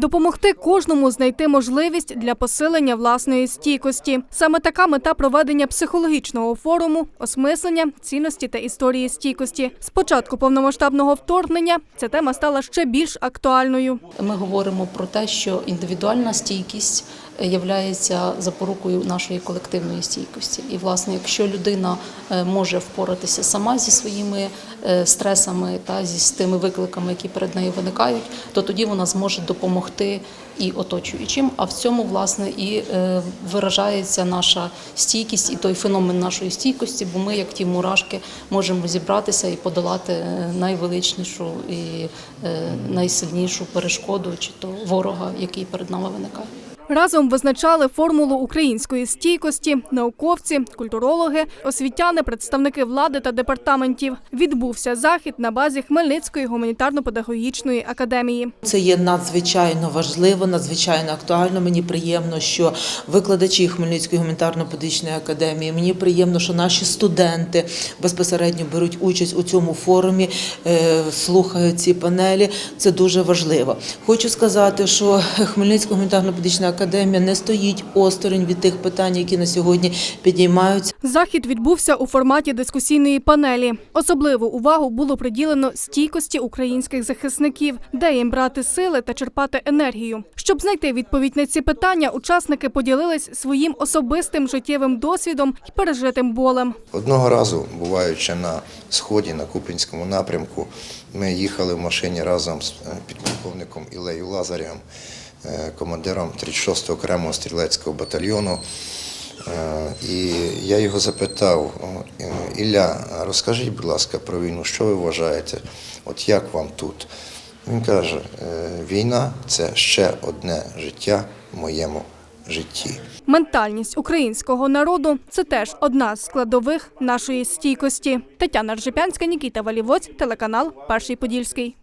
Допомогти кожному знайти можливість для посилення власної стійкості. Саме така мета проведення психологічного форуму, осмислення цінності та історії стійкості. З початку повномасштабного вторгнення ця тема стала ще більш актуальною. Ми говоримо про те, що індивідуальна стійкість є запорукою нашої колективної стійкості. І, власне, якщо людина е, може впоратися сама зі своїми е, стресами та зі тими викликами, які перед нею виникають, то тоді вона зможе допомогти і оточуючим. А в цьому власне і е, виражається наша стійкість і той феномен нашої стійкості, бо ми, як ті мурашки, можемо зібратися і подолати е, найвеличнішу і е, найсильнішу перешкоду чи то ворога, який перед нами виникає. Разом визначали формулу української стійкості, науковці, культурологи, освітяни, представники влади та департаментів. Відбувся захід на базі Хмельницької гуманітарно-педагогічної академії. Це є надзвичайно важливо, надзвичайно актуально. Мені приємно, що викладачі Хмельницької гуманітарно-педагогічної академії. Мені приємно, що наші студенти безпосередньо беруть участь у цьому форумі, е, слухають ці панелі. Це дуже важливо. Хочу сказати, що Хмельницька гуманітарно-педагогічна академія не стоїть осторонь від тих питань, які на сьогодні підіймаються. Захід відбувся у форматі дискусійної панелі. Особливу увагу було приділено стійкості українських захисників, де їм брати сили та черпати енергію. Щоб знайти відповідь на ці питання, учасники поділились своїм особистим життєвим досвідом і пережитим болем. Одного разу, буваючи на сході на Купінському напрямку, ми їхали в машині разом з е, підполковником Ілею Лазарем, е, командиром 36-го окремого стрілецького батальйону. Е, І я його запитав, е, Ілля, розкажіть, будь ласка, про війну, що ви вважаєте? От як вам тут? Він каже, «Е, війна це ще одне життя в моєму житті. Ментальність українського народу це теж одна з складових нашої стійкості. Тетяна Ржепянська, Нікіта Валівоць, телеканал Перший Подільський.